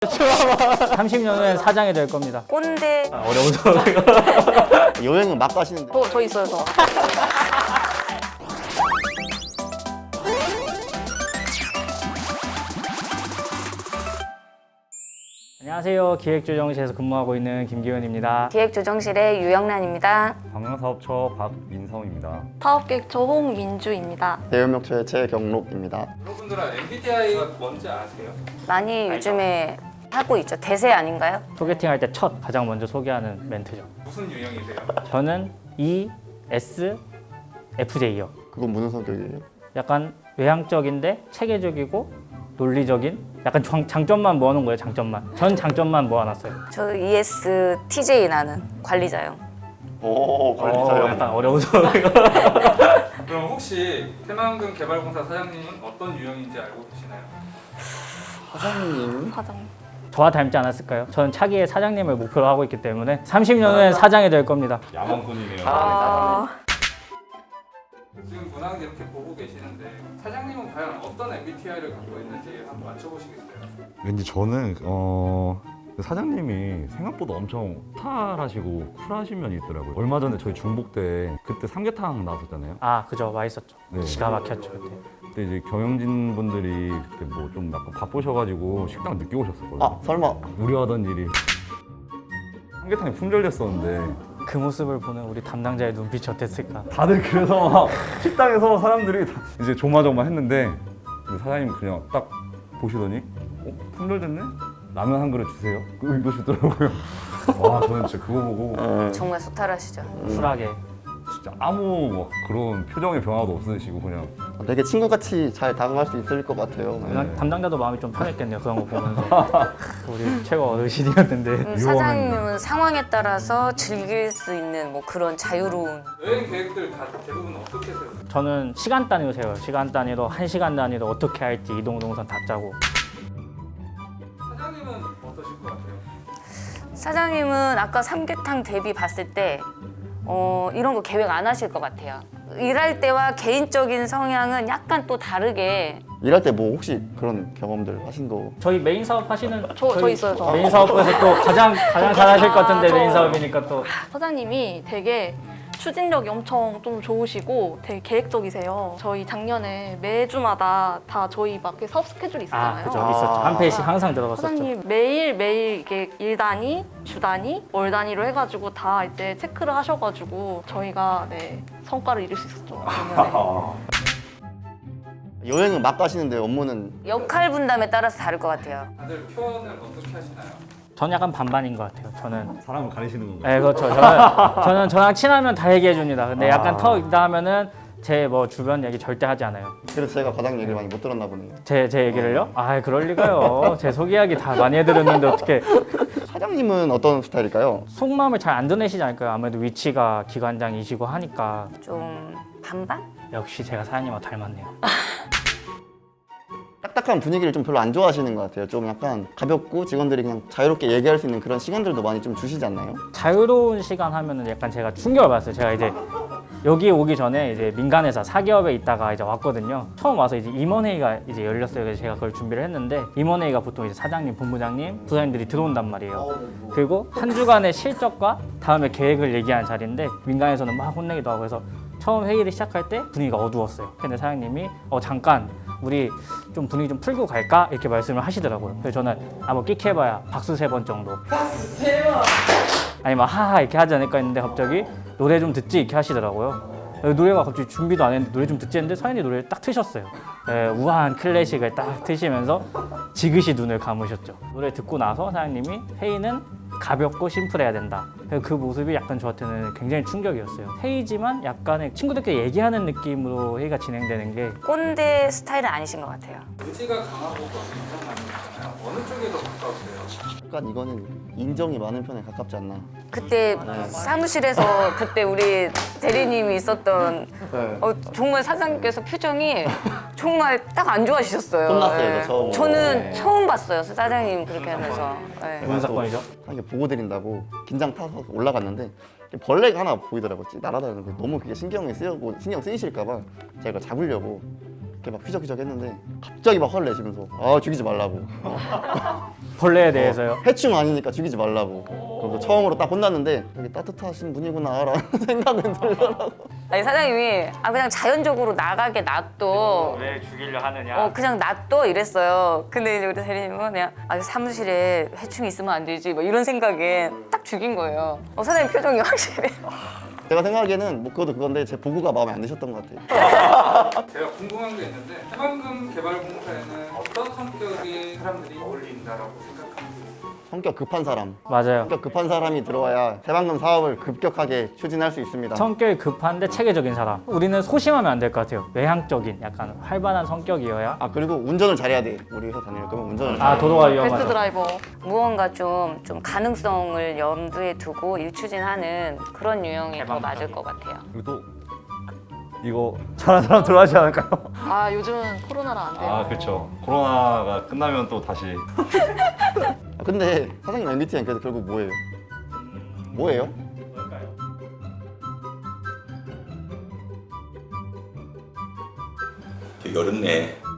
30년 후엔 사장이 될 겁니다. 꼰대. 아, 어려워서. 여행은 막 가시는데 저, 저 있어요, 저. 안녕하세요. 기획조정실에서 근무하고 있는 김기현입니다. 기획조정실의 유영란입니다. 방향사업처 박민성입니다. 사업계획처 홍민주입니다. 대연명초의 최경록입니다. 여러분들은 MBTI가 뭔지 아세요? 많이 요즘에 하고 있죠. 대세 아닌가요? 소개팅 할 때 첫 가장 먼저 소개하는 멘트죠. 무슨 유형이세요? 저는 E, S, FJ요. 그건 무슨 성격이에요? 약간 외향적인데 체계적이고 논리적인 약간 장, 장점만 모아놓은 거예요. 장점만. 전 장점만 모아놨어요. 저 ESTJ 나는 관리자요. 오 어, 약간 어려워서. 그럼 혹시 새만금 개발공사 사장님은 어떤 유형인지 알고 계시나요? 사장님 과장님. 저와 닮지 않았을까요? 저는 차기의 사장님을 목표로 하고 있기 때문에 30년 후엔 사장이 될 겁니다. 야망꾼이네요. 아, 지금 문학 이렇게 보고 계시는데 사장님은 과연 어떤 MBTI를 갖고 있는지 한번 맞춰보시겠어요? 왠지 저는 어 사장님이 생각보다 엄청 탈하시고 쿨하신 면이 있더라고요. 얼마 전에 저희 중복 때 그때 삼계탕 나왔었잖아요. 아, 그죠. 맛있었죠. 네. 기가 막혔죠. 그때. 그때 이제 경영진 분들이 그때 뭐 좀 약간 바쁘셔가지고 식당 늦게 오셨었거든요. 아 설마 우려하던 일이 삼계탕이 품절됐었는데 그 모습을 보는 우리 담당자의 눈빛이 어땠을까? 다들 그래서 막 식당에서 사람들이 다 이제 조마조마 했는데 근데 사장님 그냥 딱 보시더니 어 품절됐네? 라면 한 그릇 주세요. 그 이러시더라고요. 와 저는 진짜 그거 보고 어, 정말 소탈하시죠. 쿨하게. 진짜 아무 막 그런 표정의 변화도 없으시고 그냥 되게 친구같이 잘 다가갈 수 있을 것 같아요. 네. 담당- 담당자도 마음이 좀 편했겠네요. 그런 거 보면서. 우리 최고 어르신이었는데. 음, 사장님은 상황에 따라서 즐길 수 있는 뭐 그런 자유로운 여행 계획들 다 대부분 어떻게 세우세요? 저는 시간 단위로 세워요. 시간 단위로 한 시간 단위로 어떻게 할지 이동 동선 다 짜고. 사장님은 어떠실 것 같아요? 사장님은 아까 삼계탕 대비 봤을 때 어, 이런 거 계획 안 하실 것 같아요. 일할 때와 개인적인 성향은 약간 또 다르게 일할 때 뭐 혹시 그런 경험들 하신 거? 저희 메인 사업 하시는 저- 저 있어요, 저. 메인 사업부에서 또 가장 가장 잘하실 것 같은데 저- 메인 사업이니까 또 사장님이 되게 추진력이 엄청 좀 좋으시고 되게 계획적이세요. 저희 작년에 매주마다 다 저희 막 이렇게 사업 스케줄이 아, 있었잖아요. 그죠. 아. 있었죠. 한 페이지 항상 들어갔었죠. 사장님 매일 매일 이게 일 단위, 주 단위, 월 단위로 해가지고 다 이제 체크를 하셔가지고 저희가 네 성과를 이룰 수 있었죠. 작년에. 여행은 막 가시는데 업무는 역할 분담에 따라서 다를 것 같아요. 다들 표현을 어떻게 하시나요? 전 약간 반반인 것 같아요. 저는 사람을 가리시는 건가요? 네, 그렇죠. 저는, 저는 저랑 친하면 다 얘기해 줍니다. 근데 약간 아. 터 있다 하면은 제 뭐 주변 얘기 절대 하지 않아요. 그래서 제가 과장 얘기를 많이 못 들었나 보네요. 제, 제 얘기를요? 아, 그럴 리가요. 제 속 이야기 다 많이 해드렸는데 어떻게 사장님은 어떤 스타일일까요? 속마음을 잘 안 드내시지 않을까요? 아무래도 위치가 기관장이시고 하니까 좀 반반? 역시 제가 사장님하고 닮았네요. 딱딱한 분위기를 좀 별로 안 좋아하시는 것 같아요. 좀 약간 가볍고 직원들이 그냥 자유롭게 얘기할 수 있는 그런 시간들도 많이 좀 주시지 않나요? 자유로운 시간 하면은 약간 제가 충격을 받았어요. 제가 이제 여기 오기 전에 이제 민간회사 사기업에 있다가 이제 왔거든요. 처음 와서 이제 임원회의가 이제 열렸어요. 그래서 제가 그걸 준비를 했는데 임원회의가 보통 이제 사장님, 본부장님, 부사님들이 들어온단 말이에요. 그리고 한 주간의 실적과 다음에 계획을 얘기하는 자리인데 민간에서는 막 혼내기도 하고 해서 처음 회의를 시작할 때 분위기가 어두웠어요. 근데 사장님이 어 잠깐 우리 좀 분위기 좀 풀고 갈까 이렇게 말씀을 하시더라고요. 그래서 저는 아뭐 끽해봐야 박수 세 번 정도. 아니 막 하하 이렇게 하지 않을까 했는데 갑자기 노래 좀 듣지 이렇게 하시더라고요. 노래가 갑자기 준비도 안 했는데 노래 좀 듣지 했는데 사연이 노래를 딱 트셨어요. 예, 우아한 클래식을 딱 트시면서 지그시 눈을 감으셨죠. 노래 듣고 나서 사장님이 회의는 가볍고 심플해야 된다. 그그 모습이 약간 저한테는 굉장히 충격이었어요. 회의지만 약간의 친구들끼리 얘기하는 느낌으로 회의가 진행되는 게 꼰대 스타일은 아니신 것 같아요. 의지가 강하고 많이 있잖아요. 어느 쪽에 더 가까우세요? 약간 이거는 인정이 많은 편에 가깝지 않나. 그때 사무실에서 그때 우리 대리님이 있었던 네. 어, 정말 사장님께서 표정이 정말 딱 안 좋아하셨어요. 혼났어요, 예. 저 처음. 저는 네. 처음 봤어요, 사장님 그렇게 하면서. 예. 무슨 사건이죠? 하게 보고 드린다고 긴장 타서 올라갔는데 벌레가 하나 보이더라고요. 찌- 날아다니는 게 너무 그게 신경이 쓰이고 신경 쓰이실까봐 제가 잡으려고 이렇게 막 휘적휘적 했는데 갑자기 막 화를 내시면서 아 죽이지 말라고 벌레에 대해서요. 해충 아니니까 죽이지 말라고. 그리고 처음으로 딱 혼났는데 되게 따뜻하신 분이구나 라는 생각은 들더라고. 아니 사장님이 아 그냥 자연적으로 나가게 놔둬. 왜 죽이려 하느냐. 어 그냥 놔둬 이랬어요. 근데 이제 우리 대리님은 그냥 아 사무실에 해충이 있으면 안 되지 뭐 이런 생각에 딱 죽인 거예요. 어 사장님 표정이 확실히. 제가 생각하기에는 뭐 그것도 그건데 제 보고가 마음에 안 드셨던 것 같아요. 제가 궁금한 게 있는데 해방금 개발공사에는 어떤 성격의 사람들이 어울린다라고 생각합니다. 성격 급한 사람. 맞아요. 성격 급한 사람이 들어와야 새방금 사업을 급격하게 추진할 수 있습니다. 성격이 급한데 체계적인 사람. 우리는 소심하면 안 될 것 같아요. 외향적인, 약간 활발한 성격이어야. 아 그리고 운전을 잘해야 돼. 우리 회사 다닐 거면 운전을 아 잘해야 도로가 베스트 위험하죠. 드라이버. 무언가 좀, 좀 가능성을 염두에 두고 일 추진하는 그런 유형이 더 맞을 것 같아요. 그리고 또 이거 잘하는 사람 들어가지 않을까요? 아 요즘은 코로나라 안 돼요. 아 그렇죠. 코로나가 끝나면 또 다시 아, 근데 사장님 MBTI 그래도 결국 뭐예요? 뭐예요? 되게 어렵네.